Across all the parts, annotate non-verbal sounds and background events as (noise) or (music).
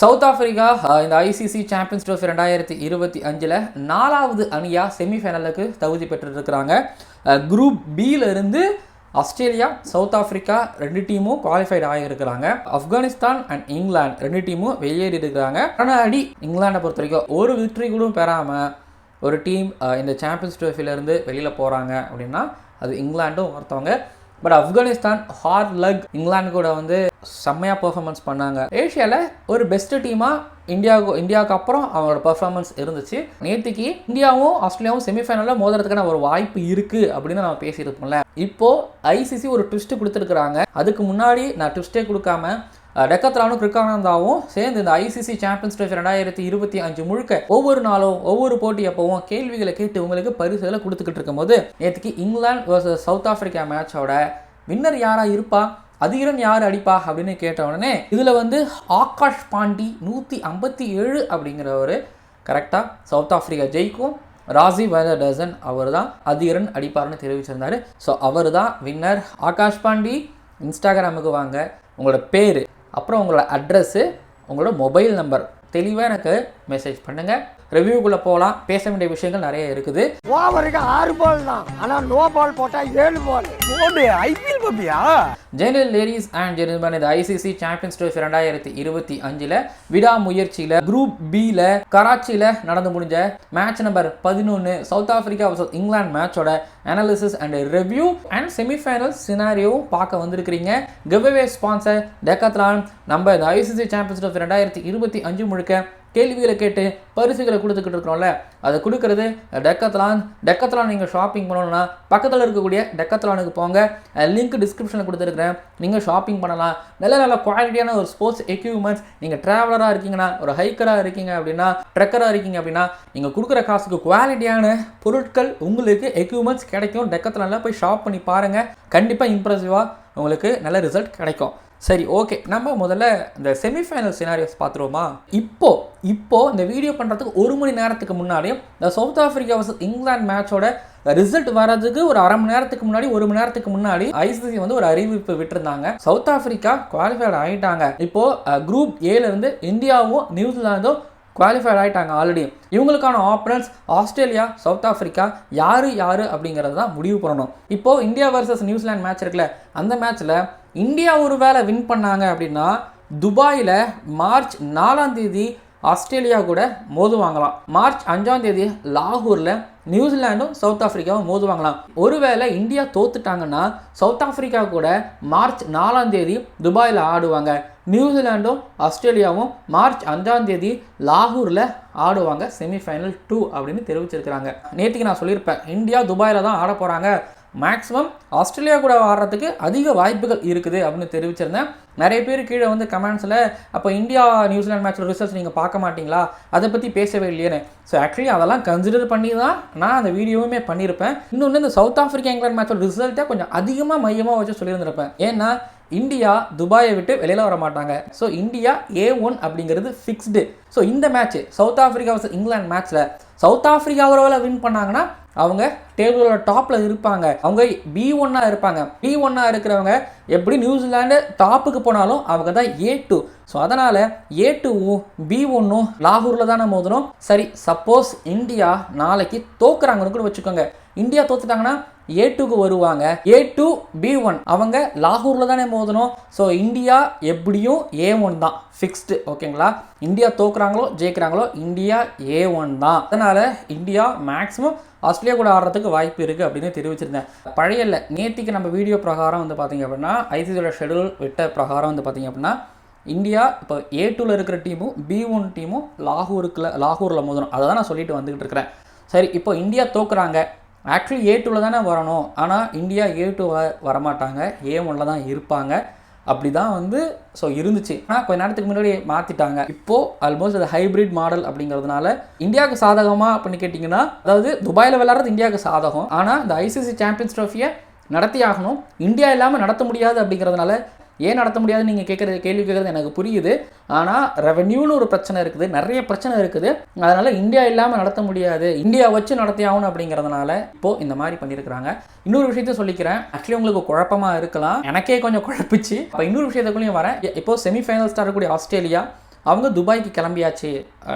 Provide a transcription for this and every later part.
South Africa இந்த ICC champions trophy ரெண்டாயிரத்தி இருபத்தி அஞ்சில் நாலாவது அணியாக செமிஃபைனலுக்கு தகுதி பெற்றுருக்கிறாங்க. குரூப் பியிலிருந்து ஆஸ்திரேலியா சவுத் ஆப்பிரிக்கா ரெண்டு டீமும் குவாலிஃபைட் ஆகியிருக்கிறாங்க. ஆப்கானிஸ்தான் அண்ட் இங்கிலாந்து ரெண்டு டீமும் வெளியேறி இருக்கிறாங்க. ஆனால் அடி இங்கிலாண்டை பொறுத்த வரைக்கும் ஒரு விக்டரி கூட பெறாமல் ஒரு டீம் இந்த சாம்பியன்ஸ் ட்ரோஃபிலேருந்து வெளியில் போகிறாங்க அப்படின்னா அது இங்கிலாண்டும் ஒருத்தவங்க but Afghanistan hard luck England கூட வந்து செம்மையாக பர்ஃபார்மன்ஸ் பண்ணாங்க. ஏஷியாவில் ஒரு பெஸ்ட் டீமாக இந்தியாவுக்கு இந்தியாவுக்கு அப்புறம் அவங்களோட பர்ஃபார்மன்ஸ் இருந்துச்சு. நேற்றுக்கு இந்தியாவும் ஆஸ்திரேலியாவும் செமிஃபைனலில் மோதுறதுக்கான ஒரு வாய்ப்பு இருக்குது அப்படின்னு நம்ம பேசியிருப்போம்ல. இப்போது ஐசிசி ஒரு ட்விஸ்ட்டு கொடுத்துருக்குறாங்க. அதுக்கு முன்னாடி நான் ட்விஸ்ட்டே கொடுக்காம டெக்கத்ரானும் கிருக்கானந்தாவும் சேர்ந்து இந்த ஐசிசி சாம்பியன்ஸ் ட்ரோஃபி ரெண்டாயிரத்தி இருபத்தி அஞ்சு முழுக்க ஒவ்வொரு நாளும் ஒவ்வொரு போட்டி அப்பவும் கேள்விகளை கேட்டு உங்களுக்கு பரிசுகளை கொடுத்துக்கிட்டு இருக்கும்போது நேற்றுக்கு இங்கிலாந்து வர்சஸ் சவுத் ஆப்பிரிக்கா மேட்சோட வின்னர் யாராக இருப்பா? அதிகரன் யார் அடிப்பா? அப்படின்னு கேட்ட உடனே இதில் வந்து ஆகாஷ் பாண்டி நூற்றி ஐம்பத்தி ஏழு அப்படிங்கிறவர். கரெக்டாக சவுத் ஆப்பிரிக்கா ஜெயிக்கும். ராசி டசன் அவர் தான் அதிகரன் அடிப்பார்னு தெரிவிச்சிருந்தாரு. ஸோ அவர் தான் வின்னர் ஆகாஷ் பாண்டி இன்ஸ்டாகிராமுக்கு வாங்க. உங்களோட பேர்? அப்புறம் உங்களோட அட்ரஸ்ஸு உங்களோட மொபைல் நம்பர் தெளிவாக எனக்கு மெசேஜ் பண்ணுங்கள் ரிவ்யூக்குள்ளே போகலாம். பேச வேண்டிய விஷயங்கள் நிறைய இருக்குது. ஓவருக்கு ஆறு பால் தான். ஆனா நோ பால் போட்டா ஏழு பால். போடு ஐபிஎல் பப்பியா ஜெனரல் லேடிஸ் அண்ட் ஜென்டில்மேன் இந்த ஐசிசி சாம்பியன்ஸ் ட்ரோஃபி ரெண்டாயிரத்தி இருபத்தி அஞ்சில் விடாமுயற்சியில் குரூப் பியில் கராச்சியில் நடந்து முடிஞ்ச மேட்ச் நம்பர் பதினொன்று சவுத் ஆப்பிரிக்கா vs இங்கிலாந்து மேட்சோட analysis and review and semifinal சினாரியோவும் பார்க்க வந்திருக்கிறீங்க. கிவ்அவே ஸ்பான்சர் டெக்கத்லான் நம்ம இந்த ஐசிசி சாம்பியன்ஸ் ட்ரோஃபி ரெண்டாயிரத்தி இருபத்தி அஞ்சு முழுக்க கேள்விகளை கேட்டு பரிசுகளை கொடுத்துக்கிட்டு இருக்கிறோம்ல அதை கொடுக்கறது டெக்கத்லான் டெக்கத்லான் நீங்கள் ஷாப்பிங் பண்ணணும்னா பக்கத்தில் இருக்கக்கூடிய டெக்கத்லானுக்கு போங்க. லிங்க் டிஸ்கிரிப்ஷனில் கொடுத்துருக்குறேன். நீங்கள் ஷாப்பிங் பண்ணலாம். நல்ல நல்ல குவாலிட்டியான ஒரு ஸ்போர்ட்ஸ் எக்யூப்மெண்ட்ஸ் நீங்கள் ட்ராவலராக இருக்கீங்கன்னா ஒரு ஹைக்கராக இருக்கீங்க அப்படின்னா ட்ரெக்கராக இருக்கீங்க அப்படின்னா நீங்கள் கொடுக்குற காசுக்கு குவாலிட்டியான பொருட்கள் உங்களுக்கு எக்யூப்மெண்ட்ஸ் கிடைக்கும். டெக்கத்லானில் போய் ஷாப் பண்ணி பாருங்கள் கண்டிப்பாக இம்ப்ரெசிவாக உங்களுக்கு நல்ல ரிசல்ட் கிடைக்கும். சரி ஓகே நம்ம முதல்ல இந்த செமிஃபைனல் சினாரியோஸ் பார்த்துருவோமா? இப்போ இப்போ இந்த வீடியோ பண்ணுறதுக்கு ஒரு மணி நேரத்துக்கு முன்னாடியும் இந்த சவுத் ஆஃப்ரிக்கா வர்சஸ் இங்கிலாந்து மேட்சோட ரிசல்ட் வர்றதுக்கு ஒரு அரை மணி நேரத்துக்கு முன்னாடி ஒரு மணி நேரத்துக்கு முன்னாடி ஐசிசி வந்து ஒரு அறிவிப்பு விட்டுருந்தாங்க. சவுத் ஆஃப்ரிக்கா குவாலிஃபைட் ஆகிட்டாங்க இப்போ குரூப் ஏலேருந்து இந்தியாவும் நியூசிலாந்தும் குவாலிஃபைட் ஆகிட்டாங்க ஆல்ரெடி இவங்களுக்கான ஆப்பனன்ஸ் ஆஸ்திரேலியா சவுத் ஆஃப்ரிக்கா யார் யார் அப்படிங்கிறது தான் முடிவு பண்ணணும். இப்போது இந்தியா வர்சஸ் நியூசிலாந்து மேட்ச் இருக்குல்ல அந்த மேட்ச்சில் இந்தியா ஒரு வேளை வின் பண்ணாங்க அப்படின்னா துபாயில் மார்ச் நாலாம் தேதி ஆஸ்திரேலியா கூட மோதுவாங்களாம். மார்ச் அஞ்சாம் தேதி லாகூரில் நியூசிலாண்டும் சவுத் ஆஃப்ரிக்காவும் மோதுவாங்களாம். ஒருவேளை இந்தியா தோத்துட்டாங்கன்னா சவுத் ஆஃப்ரிக்கா கூட மார்ச் நாலாம் தேதி துபாயில் ஆடுவாங்க. நியூசிலாண்டும் ஆஸ்திரேலியாவும் மார்ச் அஞ்சாம் தேதி லாகூரில் ஆடுவாங்க. செமிஃபைனல் டூ அப்படின்னு தெரிவிச்சிருக்கிறாங்க. நேற்றுக்கு நான் சொல்லியிருப்பேன். இந்தியா துபாயில் தான் ஆட போகிறாங்க மேக்ஸிமம் ஆஸ்திரேலியா கூட ஆடுறதுக்கு அதிக வாய்ப்புகள் இருக்குது அப்படின்னு தெரிவிச்சிருந்தேன். நிறைய பேர் கீழே வந்து கமெண்ட்ஸில் அப்போ இந்தியா நியூசிலாந்து மேட்ச்சோட ரிசல்ட்ஸ் நீங்கள் பார்க்க மாட்டீங்களா? அதை பற்றி பேசவே இல்லையேன்னு. ஸோ ஆக்சுவலி அதெல்லாம் கன்சிடர் பண்ணி தான் நான் அந்த வீடியோவுமே பண்ணியிருப்பேன். இன்னொன்று இந்த சவுத் ஆஃப்ரிக்கா இங்கிலாந்து மேட்சோட ரிசல்ட்டை கொஞ்சம் அதிகமாக மையமாக வச்சு சொல்லியிருந்திருப்பேன். ஏன்னா இந்தியா துபாயை விட்டு வெளியில் வர மாட்டாங்க. ஸோ இந்தியா ஏ ஒன் அப்படிங்கிறது ஃபிக்ஸ்டு ஸோ இந்த match South Africa versus England மேட்ச்சில் சவுத் ஆஃப்ரிக்கா ஒரு வின் பண்ணாங்கன்னா அவங்க டேபிளோட டாப்பில் இருப்பாங்க. அவங்க பி ஒன்னாக இருப்பாங்க. பி ஒன்னாக இருக்கிறவங்க எப்படி நியூசிலாண்டு டாப்புக்கு போனாலும் அவங்க தான் ஏ டூ ஸோ அதனால் ஏ டூவும் பி ஒன்னும் லாகூரில் தானே மோதணும் சரி சப்போஸ் இந்தியா நாளைக்கு தோக்குறாங்கன்னு கூட வச்சுக்கோங்க. இந்தியா தோத்துட்டாங்கன்னா ஏ டூக்கு வருவாங்க. ஏ டூ பி ஒன் அவங்க லாகூரில் தானே மோதணும். ஸோ இந்தியா எப்படியும் ஏ ஒன் தான். ஃபிக்ஸ்டு ஓகேங்களா? இந்தியா தோக்குறாங்களோ ஜெயிக்கிறாங்களோ இந்தியா ஏ ஒன் தான். அதனால் இந்தியா மேக்ஸிமம் ஆஸ்திரேலியா கூட ஆடுறதுக்கு வாய்ப்பு இருக்குது அப்படின்னு தெரிவிச்சிருந்தேன். பழைய இல்லை நேத்திக்கு நம்ம வீடியோ பிரகாரம் வந்து பார்த்தீங்க அப்படின்னா ஐசிசியோட ஷெடியூல் விட்ட பிரகாரம் வந்து பார்த்தீங்க அப்படின்னா இந்தியா இப்போ ஏ டூவில் இருக்கிற டீமும் பி ஒன் டீமும் லாகூருக்குள்ள லாகூரில் மோதணும். அதை தான் நான் சொல்லிட்டு வந்துக்கிட்டு இருக்கிறேன். சரி இப்போ இந்தியா தோக்குறாங்க. ஆக்சுவலி ஏ டூவில் தானே வரணும். ஆனால் இந்தியா ஏ டூ வரமாட்டாங்க. ஏ ஒனில் தான் இருப்பாங்க. அப்படி தான் வந்து ஸோ இருந்துச்சு. ஆனால் கொஞ்ச நேரத்துக்கு முன்னாடி மாற்றிட்டாங்க இப்போது ஆல்மோஸ்ட் அது ஹைப்ரிட் மாடல் அப்படிங்கிறதுனால இந்தியாவுக்கு சாதகமாக அப்படின்னு கேட்டிங்கன்னா அதாவது துபாயில் விளாட்றது இந்தியாவுக்கு சாதகம். ஆனால் இந்த ஐசிசி சாம்பியன்ஸ் ட்ரோஃபியை நடத்தி ஆகணும். இந்தியா இல்லாமல் நடத்த முடியாது அப்படிங்கிறதுனால ஏன் நடத்த முடியாதுன்னு நீங்கள் கேட்குறது கேள்வி கேட்குறது எனக்கு புரியுது. ஆனால் ரெவென்யூன்னு ஒரு பிரச்சனை இருக்குது நிறைய பிரச்சனை இருக்குது. அதனால் இந்தியா இல்லாமல் நடத்த முடியாது. இந்தியா வச்சு நடத்தி ஆகணும் அப்படிங்கிறதுனால இப்போது இந்த மாதிரி பண்ணியிருக்கிறாங்க இன்னொரு விஷயத்த சொல்லிக்கிறேன். ஆக்சுவலி உங்களுக்கு குழப்பமாக இருக்கலாம். எனக்கே கொஞ்சம் குழப்பிச்சு. இப்போ இன்னொரு விஷயத்துக்குள்ளேயும் வரேன். இப்போ செமிஃபைனல் ஸ்டார் ஆஸ்திரேலியா அவங்க துபாய்க்கு கிளம்பியாச்சு.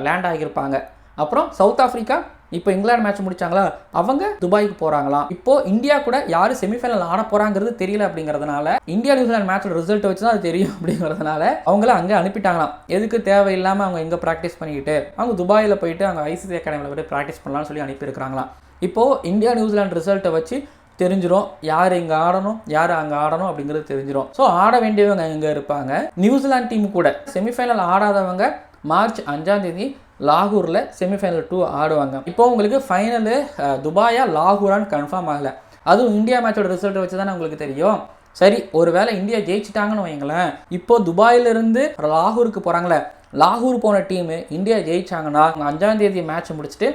லேண்ட் ஆகியிருப்பாங்க. அப்புறம் சவுத் ஆஃப்ரிக்கா இப்போ இங்கிலாந்து மேட்ச் முடிச்சாங்களா? அவங்க துபாய்க்கு போகிறாங்களாம் இப்போ இந்தியா கூட யார் செமிஃபைனல் ஆட போகிறாங்கிறது தெரியல அப்படிங்கிறதுனால இந்தியா நியூசிலாந்து மேட்சோட ரிசல்ட் வச்சு தான் அது தெரியும் (laughs) அப்படிங்கிறதுனால அவங்கள அங்கே அனுப்பிட்டாங்களாம். எதுக்கு தேவையில்லாமல் அவங்க எங்கே ப்ராக்டிஸ் பண்ணிக்கிட்டு அவங்க துபாயில் போயிட்டு அவங்க ஐசிசி அகாடமியில் போயிட்டு ப்ராக்டிஸ் பண்ணலாம்னு சொல்லி அனுப்பியிருக்கிறாங்களாம். இப்போது இந்தியா நியூசிலாந்து ரிசல்ட்டை வச்சு தெரிஞ்சிரும் யார் இங்கே ஆடணும் யார் அங்கே ஆடணும் அப்படிங்கிறது தெரிஞ்சிடும் ஸோ ஆட வேண்டியவங்க இங்கே இருப்பாங்க. நியூசிலாந்து டீம் கூட செமிஃபைனல் ஆடாதவங்க மார்ச் அஞ்சாம் தேதி லாகூரில் செமிஃபைனல் டூ ஆடுவாங்க. இப்போ உங்களுக்கு ஃபைனலு துபாயா லாகூரான்னு கன்ஃபார்ம் ஆகலை. அதுவும் இந்தியா மேட்சோட ரிசல்ட் வச்சு தானே உங்களுக்கு தெரியும். சரி ஒருவேளை இந்தியா ஜெயிச்சிட்டாங்கன்னு வைங்களேன் இப்போ துபாயிலிருந்து லாகூருக்கு போகிறாங்களே லாகூர் போன டீமு இந்தியா ஜெயிச்சாங்கன்னா அஞ்சாம் தேதி மேட்ச் முடிச்சுட்டு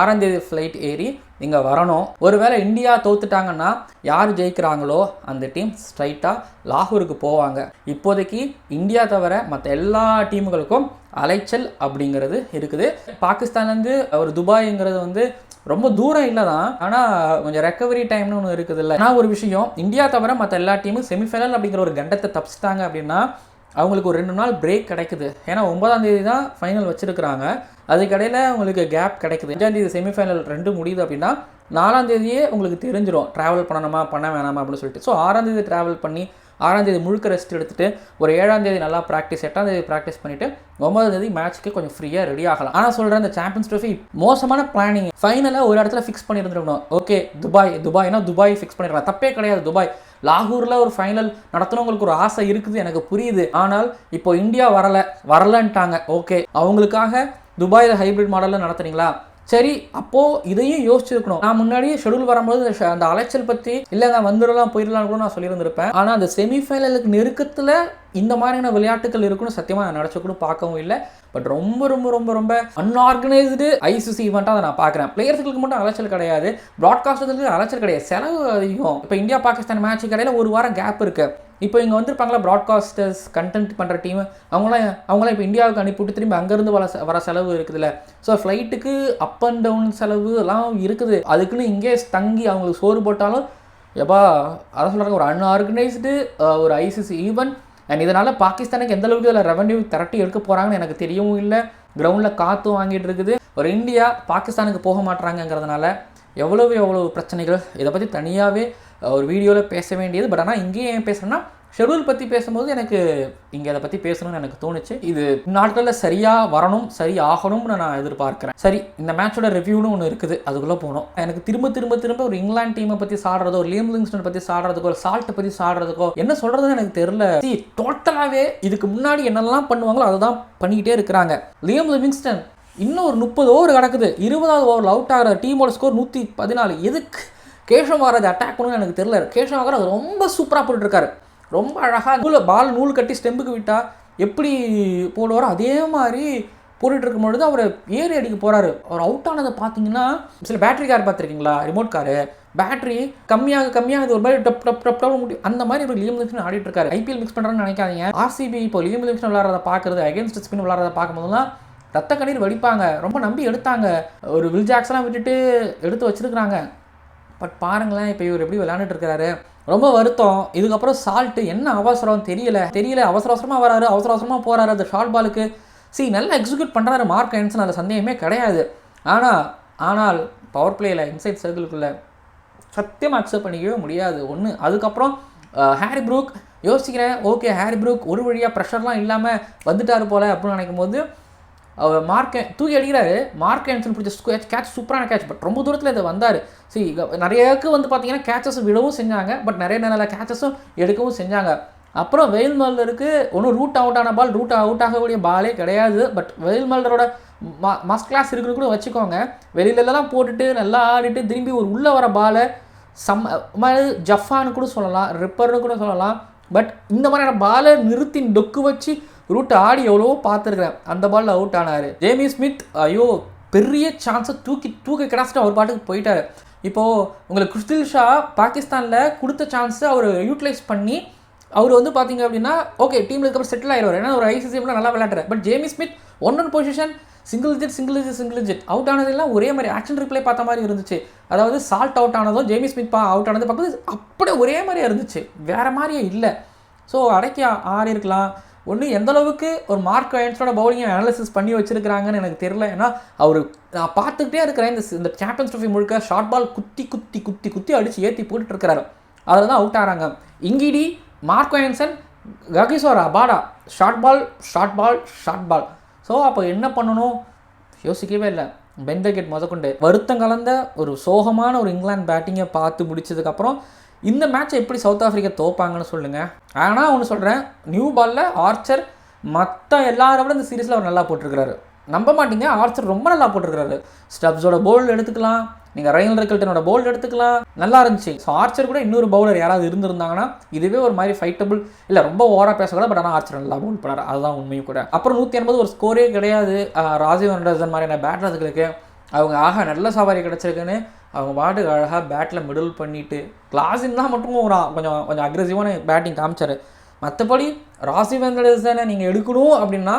ஆறாந்தேதி ஃப்ளைட் ஏறி இங்கே வரணும். ஒருவேளை இந்தியா தோத்துட்டாங்கன்னா யார் ஜெயிக்கிறாங்களோ அந்த டீம் ஸ்ட்ரைட்டாக லாகூருக்கு போவாங்க. இப்போதைக்கு இந்தியா தவிர மற்ற எல்லா டீமுகளுக்கும் அலைச்சல் அப்படிங்கிறது இருக்குது. பாகிஸ்தான்லேருந்து ஒரு துபாய்ங்கிறது வந்து ரொம்ப தூரம் இல்லை தான். ஆனால் கொஞ்சம் ரெக்கவரி டைம்னு ஒன்று இருக்குது இல்லை ஆனால் ஒரு விஷயம் இந்தியா தவிர மற்ற எல்லா டீமும் செமிஃபைனல் அப்படிங்கிற ஒரு கண்டத்தை தப்பிச்சிட்டாங்க அப்படின்னா அவங்களுக்கு ஒரு ரெண்டு நாள் பிரேக் கிடைக்குது. ஏன்னா ஒன்பதாம் தேதி தான் ஃபைனல் வச்சுருக்கிறாங்க. அதுக்கடையில் உங்களுக்கு கேப் கிடைக்குது. அஞ்சாம் தேதி செமிஃபைனல் ரெண்டு முடியுது அப்படின்னா நாலாம் தேதியே உங்களுக்கு தெரிஞ்சிடும் ட்ராவல் பண்ணணுமா பண்ண வேணாமா அப்படின்னு சொல்லிட்டு. ஸோ ஆறாம் தேதி ட்ராவல் பண்ணி ஆறாம் தேதி முழுக்க ரெஸ்ட் எடுத்துட்டு ஒரு ஏழாம் தேதி நல்லா ப்ராக்டிஸ் எட்டாம் தேதி ப்ராக்டிஸ் பண்ணிட்டு ஒன்பதாம் தேதி மேட்ச்க்கு கொஞ்சம் ஃப்ரீயாக ரெடி ஆகலாம். ஆனால் சொல்கிறேன் இந்த சாம்பியன்ஸ் ட்ரோஃபி மோசமான பிளானிங் ஃபைனலாக ஒரு இடத்துல ஃபிக்ஸ் பண்ணியிருந்துருக்கணும் ஓகே துபாய். துபாய்னா துபாய் ஃபிக்ஸ் பண்ணிடலாம். தப்பே கிடையாது. துபாய். லாகூரில் ஒரு ஃபைனல் நடத்தணுங்களுக்கு ஒரு ஆசை இருக்குது எனக்கு புரியுது. ஆனால் இப்போ இந்தியா வரலை வரலன்ட்டாங்க. ஓகே அவங்களுக்காக துபாயில் ஹைபிரிட் மாடலில் நடத்துறீங்களா சரி அப்போது இதையும் யோசிச்சிருக்கணும். நான் முன்னாடியே ஷெடியூல் வரும்போது இந்த அந்த அலைச்சல் பற்றி இல்லைங்க வந்துடலாம் போயிடலாம் கூட நான் சொல்லியிருந்திருப்பேன். ஆனால் அந்த செமிஃபைனலுக்கு நெருக்கத்தில் இந்த மாதிரியான விளையாட்டுகள் இருக்குன்னு சத்தியமாக நான் நினச்ச கூட பார்க்கவும் இல்லை. பட் ரொம்ப ரொம்ப ரொம்ப ரொம்ப அன்ஆர்கனைஸ்டு ஐசிசி ஈவெண்ட்டாக அதை நான் பார்க்குறேன். பிளேயர்ஸுக்கு மட்டும் அலைச்சல் கிடையாது. ப்ராட்காஸ்டர்களுக்கு அலைச்சல் கிடையாது. செலவு அதிகம். இப்போ இந்தியா பாகிஸ்தான் மேட்ச் கடையில் ஒரு வாரம் கேப் இருக்குது இப்போ இங்கே வந்திருப்பாங்களா ப்ராட்காஸ்டர்ஸ் கண்டென்ட் பண்ணுற டீம் அவங்களாம் அவங்களாம் இப்போ இந்தியாவுக்கு அனுப்பிவிட்டு திரும்பி அங்கேருந்து வர வர செலவு இருக்குதுல்ல. ஸோ ஃப்ளைட்டுக்கு அப் அண்ட் டவுன் செலவு எல்லாம் இருக்குது. அதுக்குன்னு இங்கே தங்கி அவங்களுக்கு சோறு போட்டாலும் எப்பா அதான் சொல்கிறாங்க ஒரு அன்ஆர்கனைஸ்டு ஒரு ஐசிசி ஈவெண்ட் அண்ட் இதனால் பாகிஸ்தானுக்கு எந்த அளவுக்கு இதில் ரெவன்யூ திரட்டி எடுக்க போகிறாங்கன்னு எனக்கு தெரியவும் இல்லை. கிரவுண்டில் காற்றும் வாங்கிட்டு இருக்குது. ஒரு இந்தியா பாகிஸ்தானுக்கு போக மாட்டுறாங்கங்கிறதுனால எவ்வளவு எவ்வளவு பிரச்சனைகள் இதை பற்றி தனியாகவே ஒரு வீடியோவில் பேச வேண்டியது. பட் ஆனால் இங்கேயே ஏன் பேசுகிறேன்னா ஷெடியூல் பற்றி பேசும்போது எனக்கு இங்கே அதை பற்றி பேசணும்னு எனக்கு தோணுச்சு. இது நாட்களில் சரியாக வரணும் சரி ஆகணும்னு நான் எதிர்பார்க்குறேன். சரி இந்த மேட்சோட ரிவ்யூன்னு ஒன்று இருக்குது அதுக்குள்ளே போகணும். எனக்கு திரும்ப திரும்ப திரும்ப ஒரு இங்கிலாந்து டீமை பற்றி சாடுறதோ லியம் லிங்ஸ்டன் பற்றி சாடுறதுக்கோ சால்ட்டை பற்றி சாடுறதுக்கோ என்ன சொல்கிறதுன்னு எனக்கு தெரில சி டோட்டலாகவே இதுக்கு முன்னாடி என்னெல்லாம் பண்ணுவாங்களோ அதை தான் பண்ணிக்கிட்டே இருக்கிறாங்க. லியம் லிவிங்ஸ்டன் இன்னும் ஒரு முப்பது ஓவர் கிடக்குது. இருபதாவது ஓவரில் அவுட் ஆகிற டீமோட ஸ்கோர் நூற்றி பதினாலு. எதுக்கு கேஷவ் மகாராஜ் அட்டாக் பண்ணணும்னு எனக்கு தெரியல. கேஷவ் மகாராஜ் ரொம்ப சூப்பராக போட்டுருக்காரு ரொம்ப அழகாக நூல் பால் நூல் கட்டி ஸ்டெம்புக்கு விட்டால் எப்படி போடுவாரோ அதே மாதிரி போட்டுட்டு இருக்கும் பொழுது அவர் ஏறி அடிக்க போகிறாரு அவர் அவுட் ஆனதை பார்த்தீங்கன்னா சில பேட்டரி கார் பார்த்துருக்கீங்களா? ரிமோட் காரு பேட்டரி கம்மியாக கம்மியாக ஒரு மாதிரி டப் டப் டப் டப் முடி அந்த மாதிரி ஒரு லியம் லிங்ஸ்டன் ஆடிட்டு இருக்காரு. ஐபிஎல் மிக்ஸ் பண்ணுறேன்னு நினைக்காதீங்க. ஆர்சிபி இப்போ லியம் லிங்ஸ்டன் விளாட்றத பார்க்குறது அகேன்ஸ்ட் ஸ்பின் விளாட்றத பார்க்கும்போதுலாம் ரத்த கண்ணீர் வடிப்பாங்க. ரொம்ப நம்பி எடுத்தாங்க. ஒரு வில் ஜாக்ஸ்லாம் விட்டுட்டு எடுத்து வச்சிருக்கிறாங்க. பட் பாருங்களேன் இப்போ இவர் எப்படி விளையாண்டுட்டு இருக்கிறாரு ரொம்ப வருத்தம். இதுக்கப்புறம் சால்ட்டு என்ன அவசரம் தெரியல. தெரியல அவசர அவசரமாக வராரு அவசர அவசரமாக போகிறாரு அந்த ஷார்ட் பாலுக்கு சி நல்லா எக்ஸிக்யூட் பண்ணுறாரு மார்க் ஹென்சன் அதில் சந்தேகமே கிடையாது. ஆனால் ஆனால் பவர் பிளேயில் இன்சைட் சர்க்கிளுக்குள்ள சத்தியமாக அக்செப்ட் பண்ணிக்கவே முடியாது. ஒன்று அதுக்கப்புறம் ஹாரி ப்ரூக் யோசிக்கிறேன் ஓகே ஹாரி ப்ரூக் ஒரு வழியாக ப்ரெஷர்லாம் இல்லாமல் வந்துட்டார் போல் அப்படின்னு நினைக்கும் போது அவர் மார்க் தூக்கி அடிக்கிறாரு. மார்க் ஹேன்சன் பிடிச்ச கேட்ச் சூப்பரான கேட்ச் பட் ரொம்ப தூரத்தில் இதை வந்தார். சி நிறையக்கு வந்து பார்த்தீங்கன்னா கேச்சஸ் விடவும் செஞ்சாங்க. பட் நிறைய நல்ல கேச்சஸும் எடுக்கவும் செஞ்சாங்க. அப்புறம் வெயில் மல்லருக்கு ஒன்றும் ரூட் அவுட் ஆன பால் ரூட் அவுட் ஆகக்கூடிய பாலே கிடையாது. பட் வெயில் மல்லரோட மா மஸ்ட் கிளாஸ் இருக்குன்னு கூட வச்சுக்கோங்க. வெளியிலலாம் போட்டுட்டு நல்லா ஆடிட்டு திரும்பி ஒரு உள்ளே வர பாலை சம் மாதிரி ஜஃபான்னு கூட சொல்லலாம். ரிப்பர்னு கூட சொல்லலாம். பட் இந்த மாதிரியான பாலை நிறுத்தி டொக்கு வச்சு ரூட் ஆடி எவ்வளவோ பார்த்துருக்குறேன். அந்த பாலில் அவுட் ஆனார். ஜேமி ஸ்மித் ஐயோ பெரிய சான்ஸை தூக்கி தூக்க கிடாச்சிட்டு அவர் பாட்டுக்கு போயிட்டார். இப்போது உங்களுக்கு குஸ்தில் ஷா பாகிஸ்தானில் கொடுத்த சான்ஸை அவர் யூட்டிலைஸ் பண்ணி அவர் வந்து பார்த்தீங்க அப்படின்னா ஓகே டீமில் இருக்கப்போ செட்டில் ஆயிடுவார் ஏன்னா ஒரு ஐசிசிஎம்ல நல்லா விளையாடுறாரு. But Jamie Smith one one position single digit single digit single digit out ஆனதெல்லாம் ஒரே மாதிரி ஆக்ஷன் ரிப்ளை பார்த்த மாதிரி இருந்துச்சு. அதாவது சால்ட் அவுட் ஆனதும் ஜேமி ஸ்மித் பா அவுட் ஆனது பார்க்குறது அப்படியே ஒரே மாதிரியே இருந்துச்சு. வேற மாதிரியே இல்லை. ஸோ அடைக்க ஆ- இருக்கலாம் ஒன்று எந்த அளவுக்கு ஒரு மார்க் வயன்ஸோட பவுலிங்கை அனாலிசிஸ் பண்ணி வச்சிருக்காங்கன்னு எனக்கு தெரியல. ஏன்னா அவர் நான் பார்த்துக்கிட்டே இருக்கிறேன். இந்த இந்த சாம்பியன்ஸ் ட்ரோஃபி முழுக்க ஷார்ட் பால் குத்தி குத்தி குத்தி குத்தி அடித்து ஏற்றி போட்டுட்டு இருக்கிறாரு அதில் தான் அவுட் ஆகிறாங்க இங்கிடி மார்க் வயன்சன் ககிசோரா பாடா short ball short ball short ball so அப்போ என்ன பண்ணணும்? யோசிக்கவே இல்லை. பெந்தகெட் முதற்கொண்டு வருத்தம் கலந்த ஒரு சோகமான ஒரு இங்கிலாந்து பேட்டிங்கை பார்த்து முடிச்சதுக்கப்புறம் இந்த மேட்சை எப்படி சவுத் ஆஃப்ரிக்கா தோப்பாங்கன்னு சொல்லுங்கள் ஆனால் ஒன்று சொல்கிறேன் நியூ பாலில் ஆர்ச்சர் மற்ற எல்லாரை விட இந்த சீரீஸில் அவர் நல்லா போட்டிருக்கிறாரு. நம்ப மாட்டீங்க. ஆர்ச்சர் ரொம்ப நல்லா போட்டிருக்கிறாரு. ஸ்டப்ஸோட போல்டு எடுத்துக்கலாம். நீங்கள் ரயில் ரெக்கல்டனோட போல்டு எடுத்துக்கலாம். நல்லா இருந்துச்சு. ஸோ ஆர்ச்சர் கூட இன்னொரு பவுலர் யாராவது இருந்திருந்தாங்கன்னா இதுவே ஒரு மாதிரி ஃபைட்டபிள் இல்லை ரொம்ப ஓவராக பேசக்கூடாது பட் ஆனால் ஆர்ச்சர் நல்லா பவுல் பண்ணார். அதுதான் உண்மையும் கூட. அப்புறம் நூற்றி எண்பது ஒரு ஸ்கோரே கிடையாது. ராஜீவ் அண்டர்சன் மாதிரியான பேட்டர்ஸுகளுக்கு அவங்க ஆக நல்ல சவாரி கிடச்சிருக்குன்னு அவங்க பாட்டுக்கு அழகாக பேட்டில் மிடில் பண்ணிவிட்டு கிளாஸின் தான் மட்டும் ஒரு கொஞ்சம் கொஞ்சம் அக்ரெசிவான பேட்டிங் காமிச்சாரு. மற்றபடி ராசி வெங்கடேசனை நீங்கள் எடுக்கணும் அப்படின்னா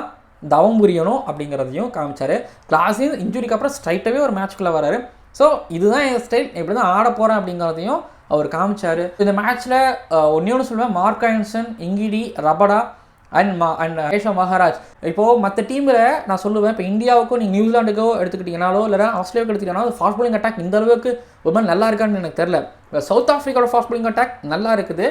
தவம் புரியணும் அப்படிங்கிறதையும் காமிச்சாரு. கிளாஸின் இன்ஜுரிக்கு அப்புறம் ஸ்ட்ரைட்டாகவே ஒரு மேட்ச்குள்ளே வராரு. ஸோ இதுதான் என் ஸ்டைல் இப்படி தான் ஆட போகிறேன் அப்படிங்கிறதையும் அவர் காமிச்சார். இந்த மேட்ச்சில் ஒன்றே ஒன்று சொல்லுவேன். Mark Jansen Ngidi Rabada and மா அண்ட் கேஷவ் மகாராஜ் இப்போது மற்ற டீமில் நான் சொல்லுவேன் இப்போ இந்தியாவுக்கோ நீங்கள் நியூசிலாண்டுக்கோ எடுத்துக்கிட்டீங்கனாலோ இல்லை ஆஸ்திரேலியாவுக்கு எடுத்துக்கிட்டீங்கனாலும் ஃபாஸ்ட் bowling அட்டாக் இந்த அளவுக்கு ரொம்ப நல்லா இருக்கான்னு எனக்கு தெரில இப்போ சவுத் ஆஃப்ரிக்காவோட ஃபாஸ்ட் bowling அட்டாக் நல்லா இருக்குது.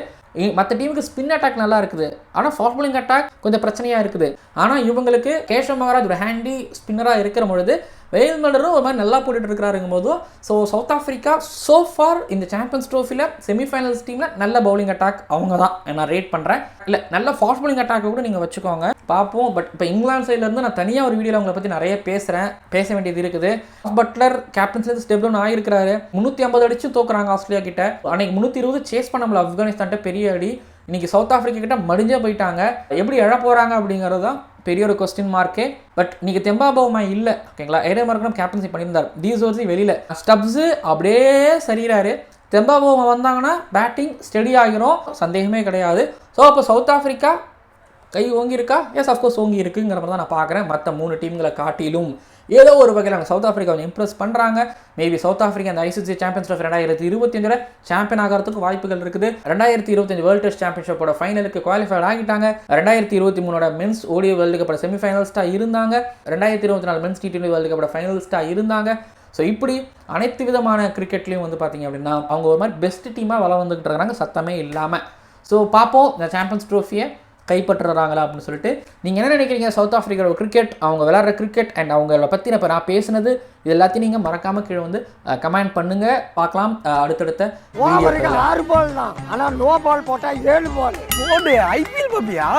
மற்ற டீமுக்கு ஸ்பின் அட்டாக் நல்லா இருக்குது. ஆனால் ஃபாஸ்ட் பாலிங் அட்டாக் கொஞ்சம் பிரச்சனையாக இருக்குது. ஆனால் இவங்களுக்கு கேஷவ் மகாராஜ் ஒரு ஹேண்டி ஸ்பின்னராக இருக்கிற பொழுது வெயில் மலரும் ஒரு மாதிரி நல்லா போட்டுட்டு இருக்கிறாருங்கும் போதும் so South Africa so far இந்த சாம்பியன்ஸ் ட்ரோஃபியில் செமிஃபைனல்ஸ் டீமில் நல்ல பவுலிங் அட்டாக் அவங்க தான் நான் ரேட் பண்ணுறேன் இல்லை நல்ல ஃபாஸ்ட் பவுலிங் அட்டாக்கை கூட நீங்கள் வச்சுக்கோங்க. பார்ப்போம். பட் இப்போ இங்கிலாந்து சைட்லேருந்து நான் தனியாக ஒரு வீடியோவில் அவங்கள பற்றி நிறைய பேசுகிறேன் பேச வேண்டியது இருக்குது. பட்லர் கேப்டன்ஸ்லேருந்து ஸ்டெப் டவுன் ஆகிருக்கிறாரு முந்நூற்றி ஐம்பது அடிச்சு தோக்குறாங்க ஆஸ்திரேலியா கிட்ட. அன்னைக்கு முந்நூற்றி இருபது சேஸ் பண்ண முடியல ஆப்கானிஸ்தான்ட்ட பெரிய அடி. இன்னைக்கு சவுத் ஆஃப்ரிக்கா கிட்ட மடிஞ்சே போயிட்டாங்க. எப்படி எழ போகிறாங்க அப்படிங்கிறது தான் பெரிய ஒரு கொஸ்டின் மார்க்கே பட் நீங்கள் தெம்பாபவுமா இல்லை. ஓகேங்களா ஏடே மார்க்கனும் கேப்டன்சி பண்ணியிருந்தார். தீஸ் ஓர்ஸி வெளியில். ஸ்டப்ஸு அப்படியே சரிகிறாரு தெம்பாபவுமா வந்தாங்கன்னா பேட்டிங் ஸ்டெடி ஆகிரும். சந்தேகமே கிடையாது. ஸோ அப்போ சவுத் ஆஃப்ரிக்கா கை ஓங்கி இருக்கா எஸ் அஃப்கோர்ஸ் ஓங்கி இருக்குங்கிற மாதிரி தான் நான் பார்க்குறேன். மற்ற மூணு டீம்களை காட்டிலும். ஏதோ ஒரு வகையில் நாங்கள் சவுத் ஆஃப்ரிக்காவை இம்ப்ரெஸ் பண்ணுறாங்க மேபி சவுத் ஆஃப்ரிக்கா அந்த ஐசிசி சாம்பியன்ஸ் ட்ரோஃபி ரெண்டாயிரத்தி இருபத்தஞ்சில் சாம்பியன் ஆகிறதுக்கு வாய்ப்புகள் இருக்குது. ரெண்டாயிரத்தி இருபத்தஞ்சு வேர்ல்டு டெஸ்ட் சாம்பியன்ஷிப்போட ஃபைனலுக்கு குவாலிஃபைட் ஆகிட்டாங்க. ரெண்டாயிரத்தி இருபத்தி மூணோட மென்ஸ் ஓடிய வேர்ல்டு கப்போட செமிஃபைனல்ஸ்டாக இருந்தாங்க. ரெண்டாயிரத்தி இருபத்தி நாலு மென்ஸ் டி டுவெண்ட்டி வேர்ல்டு கப்போட ஃபைனலிஸ்ட்டாக இருந்தாங்க. ஸோ இப்படி அனைத்து விதமான கிரிக்கெட்லேயும் வந்து பார்த்தீங்க அப்படின்னா அவங்க ஒரு மாதிரி பெஸ்ட் டீமாக வள வந்துகிட்டு இருக்கிறாங்க சத்தமே இல்லாமல் ஸோ பார்ப்போம் இந்த சாம்பியன்ஸ் ட்ரோஃபியை கைப்பற்றுறாங்களா அப்படின்னு சொல்லிட்டு நீங்கள் என்ன நினைக்கிறீங்க? சவுத் ஆஃப்ரிக்காவோட கிரிக்கெட் அவங்க விளையாடுற கிரிக்கெட் அண்ட் அவங்கள பற்றி இப்போ நான் பேசுனது இது எல்லாத்தையும் நீங்கள் மறக்காமல் கீழே வந்து கமெண்ட் பண்ணுங்கள் பார்க்கலாம். அடுத்தடுத்த ஆறு பால் தான். ஆனா நோ பால் போட்டா ஏழு பால் ஐபிஎல் பாப்பியா